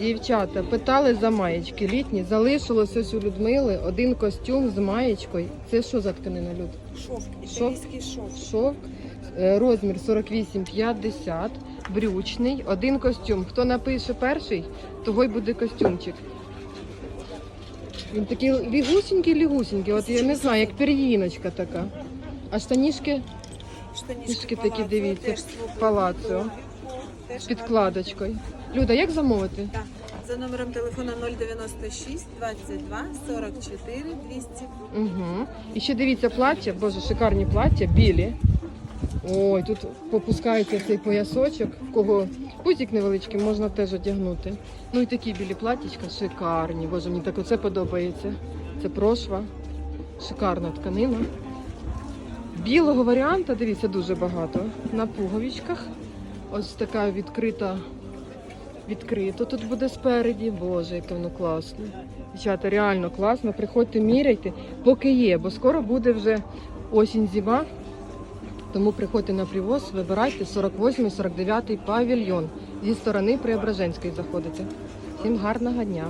Дівчата, питали за маєчки літні. Залишилось ось у Людмили один костюм з маєчкою. Це що за тканина, Люд? Шовк, італійський шовк. Шовк, е, розмір 48-50, брючний, один костюм. Хто напише перший, того й буде костюмчик. Він такий лігусенький-лігусенький, от я не знаю, як пір'їночка така. А штанішки Штанішки такі, дивіться, палацо. Теж підкладочкою. Люда, як замовити? Так, за номером телефона 096 22 44 200. Угу. І ще дивіться плаття, боже, шикарні плаття, білі. Ой, тут попускається цей поясочок, в кого пузик невеличкий, можна теж одягнути. Ну і такі білі платтячка шикарні. Боже, мені так оце подобається. Це прошва, шикарна тканина. Білого варіанта, дивіться, дуже багато. На пуговичках. Ось така відкрита. Відкрито тут буде спереді. Боже, яке воно класне. Дівчата, реально класно. Приходьте, міряйте, поки є, бо скоро буде вже осінь зима. Тому приходьте на привоз, вибирайте 48-49 павільйон. Зі сторони Преображенської заходите. Всім гарного дня!